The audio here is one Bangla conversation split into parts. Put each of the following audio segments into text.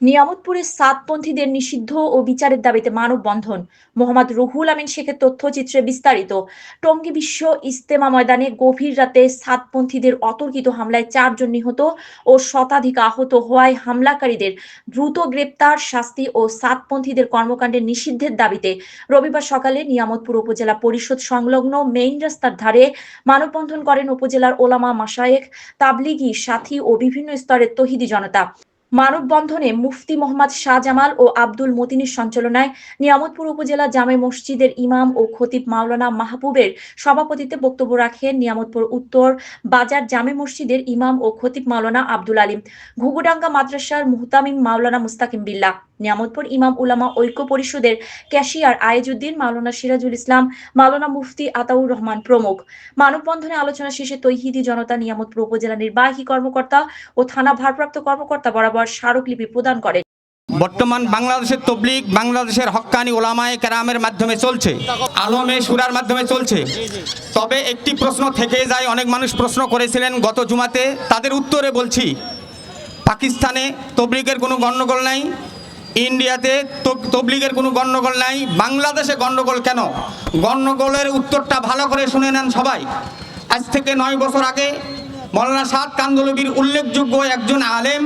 নিয়ামতপুরে সাতপন্থীদের নিষিদ্ধ ও বিচারের দাবিতে মানববন্ধন। মোহাম্মদ রুহুল আমিন শেখের তথ্যচিত্রে বিস্তারিত। টঙ্গী বিশ্ব ইস্তেমা ময়দানে গভীর রাতে সাতপন্থীদের অতর্কিত হামলায় চারজন নিহত ও শতাধিক আহত হওয়ায় হামলাকারীদের দ্রুত গ্রেপ্তার, শাস্তি ও সাতপন্থীদের কর্মকাণ্ডের নিষিদ্ধের দাবিতে রবিবার সকালে নিয়ামতপুর উপজেলা পরিষদ সংলগ্ন মেইন রাস্তার ধারে মানববন্ধন করেন উপজেলার ওলামা মাসায়েক তাবলিগি সাথী ও বিভিন্ন স্তরের তহিদি জনতা। মানববন্ধনে মুফতি মোহাম্মদ শাহ জামাল ও আব্দুল মতিনের সঞ্চালনায় নিয়ামতপুর উপজেলা জামে মসজিদের ইমাম ও খতিব মাওলানা মাহবুবের সভাপতিত্বে বক্তব্য রাখেন নিয়ামতপুর উত্তর বাজার জামে মসজিদের ইমাম ও খতিব মাওলানা আব্দুল আলিম ঘুগুডাঙ্গা মাদ্রাসার মুহতামিম মাওলানা মুস্তাকিম বিল্লাহ। নিয়ামতপুর ইমাম উলামা ঐক্য পরিষদের ক্যাশিয়ার আয়েজুদ্দিন, মাওলানা সিরাজুল ইসলাম, মাওলানা মুফতি আতাউর রহমান প্রমুখ। মানববন্ধনে আলোচনা শেষে তৈহিদি জনতা নিয়ামতপুর উপজেলা নির্বাহী কর্মকর্তা ও থানা ভারপ্রাপ্ত কর্মকর্তা বরাবর স্মারকলিপি প্রদান করেন। বর্তমান বাংলাদেশের তবলিক বাংলাদেশের হক্কানি ওলামায় কেরামের মাধ্যমে চলছে। আলমে সুরার মাধ্যমে চলছে। তবে একটি প্রশ্ন থেকে যায়, অনেক মানুষ প্রশ্ন করেছিলেন গত জুমাতে, তাদের উত্তরে বলছি, পাকিস্তানে তবলিগের কোনো গণ্ডগোল নাই ইন্ডিয়াতে তবলিগের কোনো গণ্ডগোল নাই, বাংলাদেশে গণ্ডগোল কেন? গণ্ডগোলের উত্তরটা ভালো করে শুনে নেন সবাই। আজ থেকে নয় বছর আগে মৌলানা সাদ কান্দলবির উল্লেখযোগ্য একজন আলেম,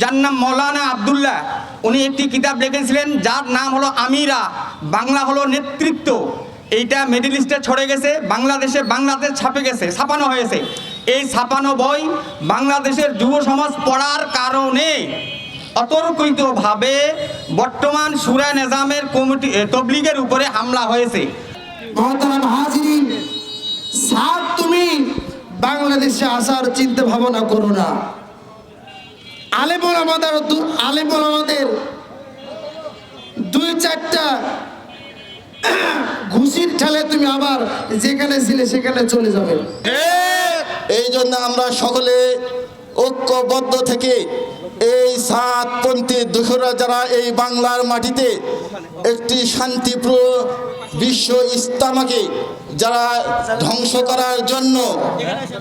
যার নাম মৌলানা আবদুল্লাহ, উনি একটি কিতাব লিখেছিলেন, যার নাম হলো আমিরা, বাংলা হলো নেতৃত্ব। এইটা মিডিল ইস্টে ছড়ে গেছে, বাংলাদেশে বাংলাদেশ ছাপে গেছে, ছাপানো হয়েছে। এই ছাপানো বই বাংলাদেশের যুব সমাজ পড়ার কারণে অতর্কিতভাবে বর্তমান সুরা নিজামের কমিটি তবলিগের উপরে হামলা হয়েছে। তুমি বাংলাদেশে আসার চিন্তা ভাবনা করো না। আলেমন আমাদের আলেমন আমাদের দুই চারটা ঘুষির ঠেলে তুমি আবার যেখানে ছিলে সেখানে চলে যাবে। এই জন্য আমরা সকলে ঐক্যবদ্ধ থেকে এই সাতপন্থী দোষরা যারা এই বাংলার মাটিতে একটি শান্তিপ্রিয় বিশ্ব ইস্তামাকে যারা ধ্বংস করার জন্য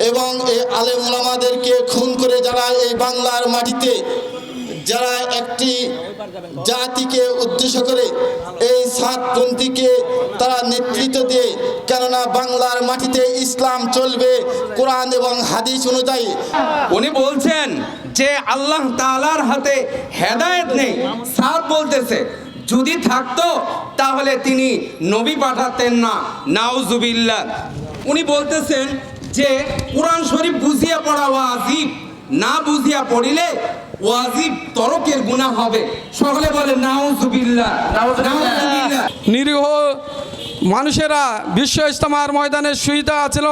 এবং এই আলেমুলামাদেরকে খুন করে যারা এই বাংলার মাটিতে একটি জাতিকে উদ্দেশ্য করে এই সাতপন্থীকে তারা নেতৃত্ব দিয়ে, কেননা বাংলার মাটিতে ইসলাম চলবে কোরআন এবং হাদিস অনুযায়ী। উনি বলছেন যে আল্লাহ তাআলার হাতে হেদায়েত নেই, সাদ বলতেছে। যদি থাকতো, তাহলে তিনি নবী পাঠাতেন না। নাউজুবিল্লাহ। উনি বলতেছেন যে, কোরআন শরীফ বুঝিয়া পড়া ওয়াজিব। না বুঝিয়া পড়িলে ওয়াজিব তরকের গুণা হবে। সকলে বলে নাউজুবিল্লাহ। নাউজুবিল্লাহ। নিরীহ মানুষেরা বিশ্ব ইস্তেমার ময়দানে শুইতে আছিল।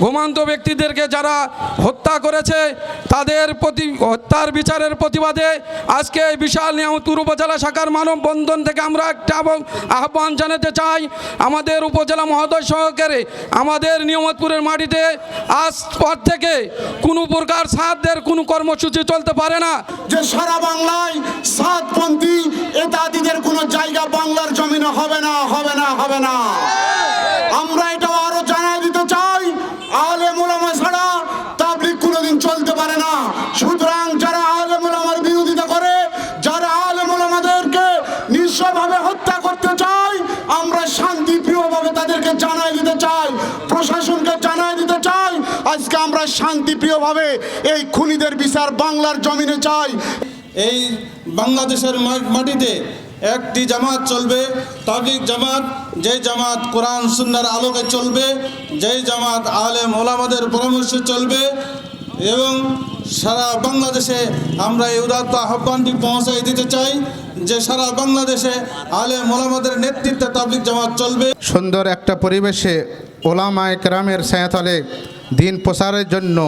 ঘুমান্ত ব্যক্তিদেরকে যারা হত্যা করেছে, তাদের প্রতি হত্যার বিচারের প্রতিবাদে আজকে বিশাল নিয়ামতপুর উপজেলা শাখার মানববন্ধন থেকে আমরা একটা আহ্বান- জানাতে চাই। আমাদের উপজেলা মহোদয় সহকারে আমাদের নিয়ামতপুরের মাটিতে আজ পর থেকে কোনো প্রকার সাহায্যের কোনো কর্মসূচি চলতে পারে না। যে সারা বাংলায় সাতপন্থী এতাদিদের কোনো জায়গা বাংলার জমিনে হবে না, হবে হবে না। আমরা এটাও আরও জানাই দিতে চাই আলে মোলামা ছাড়া তাবলিক কোনোদিন চলতে পারে না। সুতরাং যারা আলে মোলামার বিরোধিতা করে, যারা আলে মোলামাদেরকে নিঃস্বভাবে হত্যা করতে চায়, আমরা শান্তিপ্রিয়ভাবে তাদেরকে জানাই দিতে চাই, প্রশাসনকে জানাই দিতে চাই। আজকে আমরা শান্তিপ্রিয়ভাবে এই খুনিদের বিচার বাংলার জমিনে চাই। এই বাংলাদেশের মাটিতে একটি জামাত চলবে তাবলিগ জামাত, যেই জামাত কোরআন সুন্নার আলোকে চলবে, যেই জামাত আলেম ওলামাদের পরামর্শে চলবে এবং সারা বাংলাদেশে আমরা এই উদাত্ত আহ্বানটি পৌঁছাই দিতে চাই যে সারা বাংলাদেশে আলে ওলামাদের নেতৃত্বে তাবলিগ জামাত চলবে। সুন্দর একটা পরিবেশে ওলামায় কেরামের ছায়াতলে দিন প্রসারের জন্য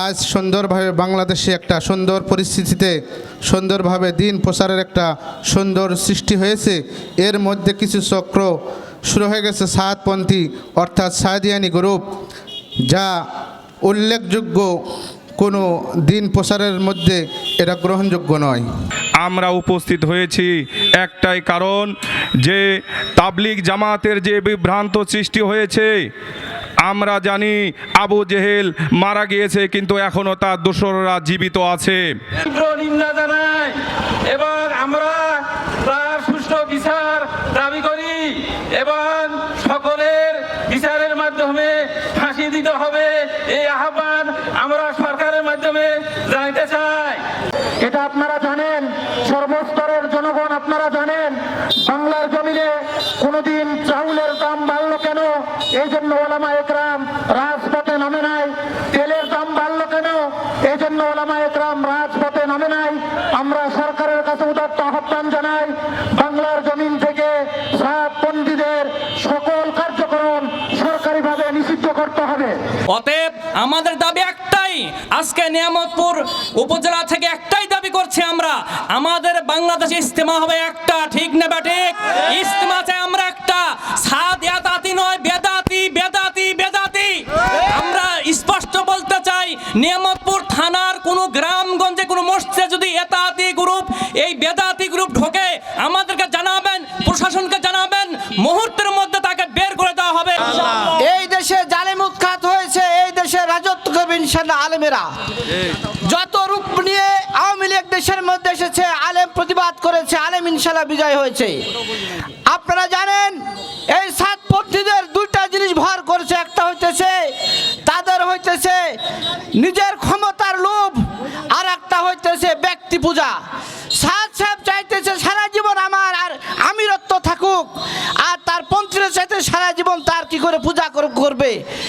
আজ সুন্দরভাবে বাংলাদেশে একটা সুন্দর পরিস্থিতিতে সুন্দরভাবে দিন প্রসারের একটা সুন্দর সৃষ্টি হয়েছে। এর মধ্যে কিছু চক্র শুরু হয়ে গেছে সাতপন্থী, অর্থাৎ সাদিয়ানি গ্রুপ, যা উল্লেখযোগ্য কোনো দিন প্রসারের মধ্যে এটা গ্রহণযোগ্য নয়। আমরা উপস্থিত হয়েছি একটাই কারণ, যে তাবলিগ জামাতের যে বিভ্রান্ত সৃষ্টি হয়েছে আমরা জানি আবু জেহেল মারা গিয়েছে কিন্তু এখনও তার দোসররা জীবিত আছে। এবং আমরা তার সুষ্ঠু বিচার দাবি করি এবং সকলের বিচারের মাধ্যমে ফাঁসি দিতে হবে। এই আহ্বান আমরা সরকারের মাধ্যমে জানতে চাই। এটা আপনারা জানেন সর্বস্তরের জনগণ আপনারা জানেন বাংলার জমিনে কোনোদিন চাউলের করতে হবে। অতএব আমাদের দাবি একটাই, আজকে নিয়ামতপুর উপজেলা থেকে একটাই দাবি করছি আমরা, আমাদের বাংলাদেশ ইস্তেমা হবে একটা, ঠিক না ঠিক? ইস্তেমা চাই আমরা একটা সাদ ইয়াতাতি নয়, বেদাতি বেদাতি বেদাতি। আমরা স্পষ্ট বলতে চাই, নিয়ামতপুর থানার কোনো গ্রামগঞ্জে কোনো মসজিদে যদি এতাতি গ্রুপ, এই বেদাতি গ্রুপ ঢোকে, আমাদেরকে জানাবেন, প্রশাসনকে জানাবেন, মুহূর্তের মধ্যে যত রূপ নিয়ে আওয়ামী মধ্যে এসেছে, আলেম প্রতিবাদ করেছে, আলেম বিজয় হয়েছে। আপনারা জানেন, এই সাত সাতপন্থীদের দুইটা জিনিস ভর করেছে। একটা হইতেছে, তাদের হইতেছে নিজের ক্ষমতার লোভ, আর একটা হইতেছে ব্যক্তি পূজা। চাইতেছে, সারা জীবন আমার আর আমিরত্ব থাকুক, আর তার পন্থীরা চাইতে সারা জীবন তার কি করে পূজা করবে?